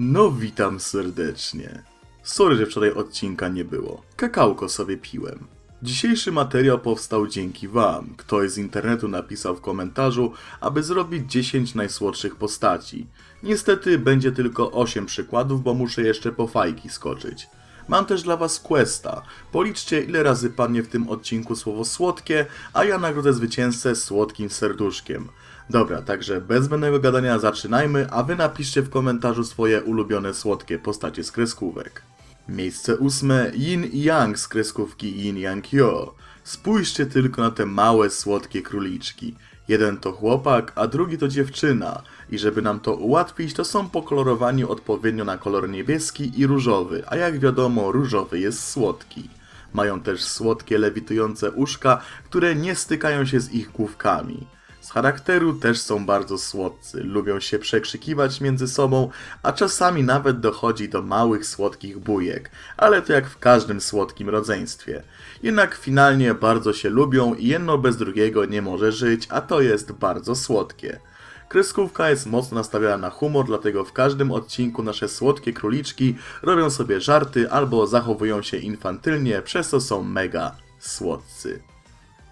No witam serdecznie. Sorry, że wczoraj odcinka nie było. Kakałko sobie piłem. Dzisiejszy materiał powstał dzięki wam. Ktoś z internetu napisał w komentarzu, aby zrobić 10 najsłodszych postaci. Niestety będzie tylko 8 przykładów, bo muszę jeszcze po fajki skoczyć. Mam też dla was questa. Policzcie ile razy padnie w tym odcinku słowo słodkie, a ja nagrodzę zwycięzcę słodkim serduszkiem. Dobra, także bez zbędnego gadania zaczynajmy, a wy napiszcie w komentarzu swoje ulubione słodkie postacie z kreskówek. Miejsce ósme Yin Yang z kreskówki Yin Yang Yo. Spójrzcie tylko na te małe, słodkie króliczki. Jeden to chłopak, a drugi to dziewczyna. I żeby nam to ułatwić, to są pokolorowani odpowiednio na kolor niebieski i różowy, a jak wiadomo, różowy jest słodki. Mają też słodkie, lewitujące uszka, które nie stykają się z ich główkami. Z charakteru też są bardzo słodcy, lubią się przekrzykiwać między sobą, a czasami nawet dochodzi do małych słodkich bujek, ale to jak w każdym słodkim rodzeństwie. Jednak finalnie bardzo się lubią i jedno bez drugiego nie może żyć, a to jest bardzo słodkie. Kreskówka jest mocno nastawiona na humor, dlatego w każdym odcinku nasze słodkie króliczki robią sobie żarty albo zachowują się infantylnie, przez co są mega słodcy.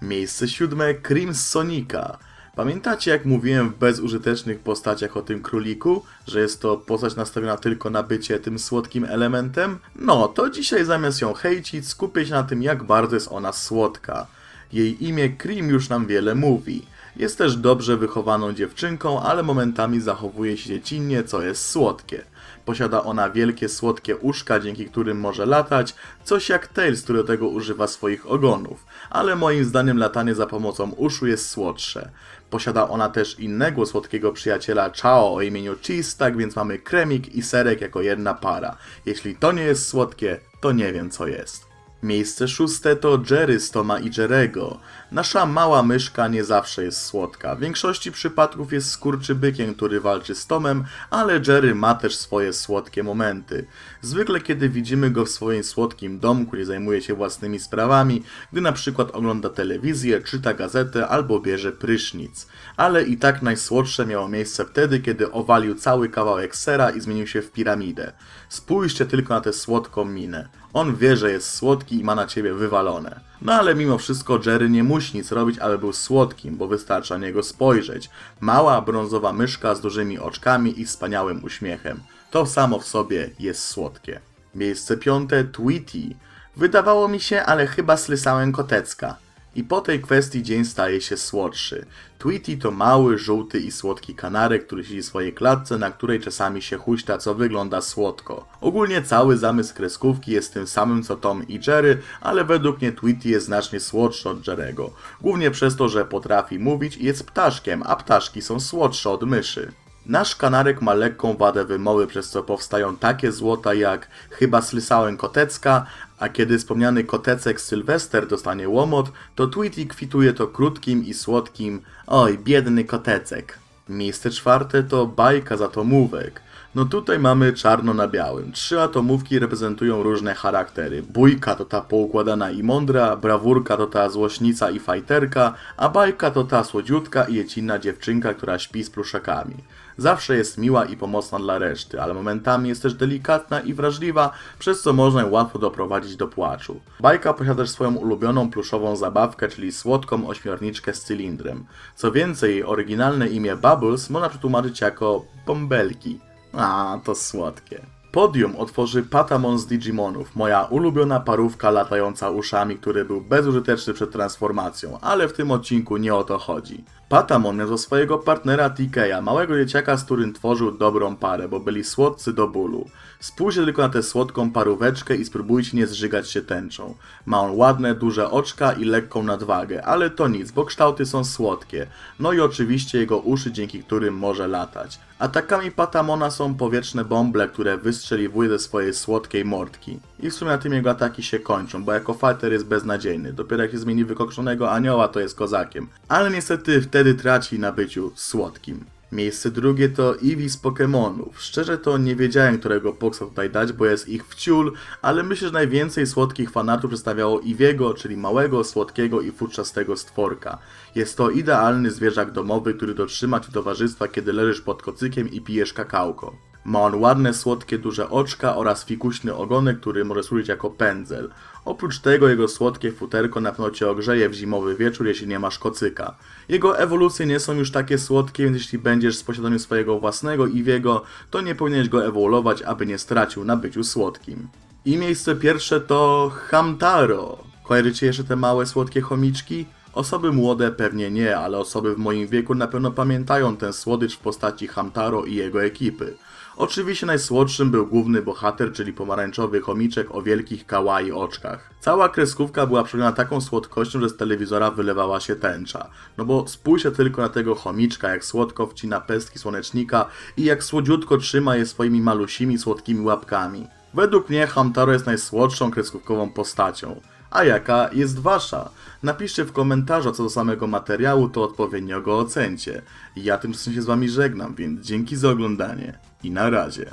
Miejsce siódme Cream z Sonika. Pamiętacie jak mówiłem w bezużytecznych postaciach o tym króliku, że jest to postać nastawiona tylko na bycie tym słodkim elementem? No, to dzisiaj zamiast ją hejcić skupię się na tym jak bardzo jest ona słodka. Jej imię Cream już nam wiele mówi. Jest też dobrze wychowaną dziewczynką, ale momentami zachowuje się dziecinnie, co jest słodkie. Posiada ona wielkie, słodkie uszka, dzięki którym może latać, coś jak Tails, który do tego używa swoich ogonów. Ale moim zdaniem latanie za pomocą uszu jest słodsze. Posiada ona też innego słodkiego przyjaciela Chao o imieniu Cheese, tak więc mamy kremik i serek jako jedna para. Jeśli to nie jest słodkie, to nie wiem co jest. Miejsce szóste to Jerry z Toma i Jerego. Nasza mała myszka nie zawsze jest słodka. W większości przypadków jest skurczybykiem, który walczy z Tomem, ale Jerry ma też swoje słodkie momenty. Zwykle kiedy widzimy go w swoim słodkim domku, gdzie zajmuje się własnymi sprawami, gdy na przykład ogląda telewizję, czyta gazetę albo bierze prysznic. Ale i tak najsłodsze miało miejsce wtedy, kiedy owalił cały kawałek sera i zmienił się w piramidę. Spójrzcie tylko na tę słodką minę. On wie, że jest słodki i ma na ciebie wywalone. No ale mimo wszystko Jerry nie musi nic robić, aby był słodkim, bo wystarczy na niego spojrzeć. Mała, brązowa myszka z dużymi oczkami i wspaniałym uśmiechem. To samo w sobie jest słodkie. Miejsce piąte Tweety. Wydawało mi się, ale chyba slysałem kotecka. I po tej kwestii dzień staje się słodszy. Tweety to mały, żółty i słodki kanarek, który siedzi w swojej klatce, na której czasami się huśta, co wygląda słodko. Ogólnie cały zamysł kreskówki jest tym samym co Tom i Jerry, ale według mnie Tweety jest znacznie słodszy od Jerego. Głównie przez to, że potrafi mówić i jest ptaszkiem, a ptaszki są słodsze od myszy. Nasz kanarek ma lekką wadę wymowy, przez co powstają takie złota jak chyba slysałem kotecka, a kiedy wspomniany kotecek Sylwester dostanie łomot, to Tweety kwituje to krótkim i słodkim oj, biedny kotecek. Miejsce czwarte to bajka z atomówek. No tutaj mamy czarno na białym. Trzy atomówki reprezentują różne charaktery. Bójka to ta poukładana i mądra, brawurka to ta złośnica i fajterka, a bajka to ta słodziutka i jecinna dziewczynka, która śpi z pluszakami. Zawsze jest miła i pomocna dla reszty, ale momentami jest też delikatna i wrażliwa, przez co można ją łatwo doprowadzić do płaczu. Bajka posiada też swoją ulubioną pluszową zabawkę, czyli słodką ośmiorniczkę z cylindrem. Co więcej, jej oryginalne imię Bubbles można przetłumaczyć jako bąbelki. A, to słodkie. Podium otworzy Patamon z Digimonów, moja ulubiona parówka latająca uszami, który był bezużyteczny przed transformacją, ale w tym odcinku nie o to chodzi. Patamon miał swojego partnera TK'a, małego dzieciaka, z którym tworzył dobrą parę, bo byli słodcy do bólu. Spójrzcie tylko na tę słodką paróweczkę i spróbujcie nie zżygać się tęczą. Ma on ładne, duże oczka i lekką nadwagę, ale to nic, bo kształty są słodkie. No i oczywiście jego uszy, dzięki którym może latać. Atakami Patamona są powietrzne bąble, które wystrzeliwuje ze swojej słodkiej mordki. I w sumie na tym jego ataki się kończą, bo jako fighter jest beznadziejny. Dopiero jak się zmieni wykokszonego anioła, to jest kozakiem. Ale niestety wtedy traci na byciu słodkim. Miejsce drugie to Eevee z Pokémonów. Szczerze to nie wiedziałem, którego Poxa tutaj dać, bo jest ich wciul, ale myślę, że najwięcej słodkich fanartów przedstawiało Eevee'ego, czyli małego, słodkiego i futrzastego stworka. Jest to idealny zwierzak domowy, który dotrzyma ci towarzystwa, kiedy leżysz pod kocykiem i pijesz kakałko. Ma on ładne, słodkie, duże oczka oraz fikuśny ogonek, który może służyć jako pędzel. Oprócz tego jego słodkie futerko na pewno cię ogrzeje w zimowy wieczór, jeśli nie masz kocyka. Jego ewolucje nie są już takie słodkie, więc jeśli będziesz z posiadaniem swojego własnego Iwiego, to nie powinieneś go ewoluować, aby nie stracił na byciu słodkim. I miejsce pierwsze to Hamtaro. Kojarzycie jeszcze te małe, słodkie chomiczki? Osoby młode pewnie nie, ale osoby w moim wieku na pewno pamiętają ten słodycz w postaci Hamtaro i jego ekipy. Oczywiście najsłodszym był główny bohater, czyli pomarańczowy chomiczek o wielkich kawaii oczkach. Cała kreskówka była przerobiona taką słodkością, że z telewizora wylewała się tęcza. No bo spójrzcie tylko na tego chomiczka, jak słodko wcina pestki słonecznika i jak słodziutko trzyma je swoimi malusimi, słodkimi łapkami. Według mnie Hamtaro jest najsłodszą kreskówkową postacią. A jaka jest wasza? Napiszcie w komentarzu co do samego materiału, to odpowiednio go ocencie. Ja tymczasem się z wami żegnam, więc dzięki za oglądanie i na razie.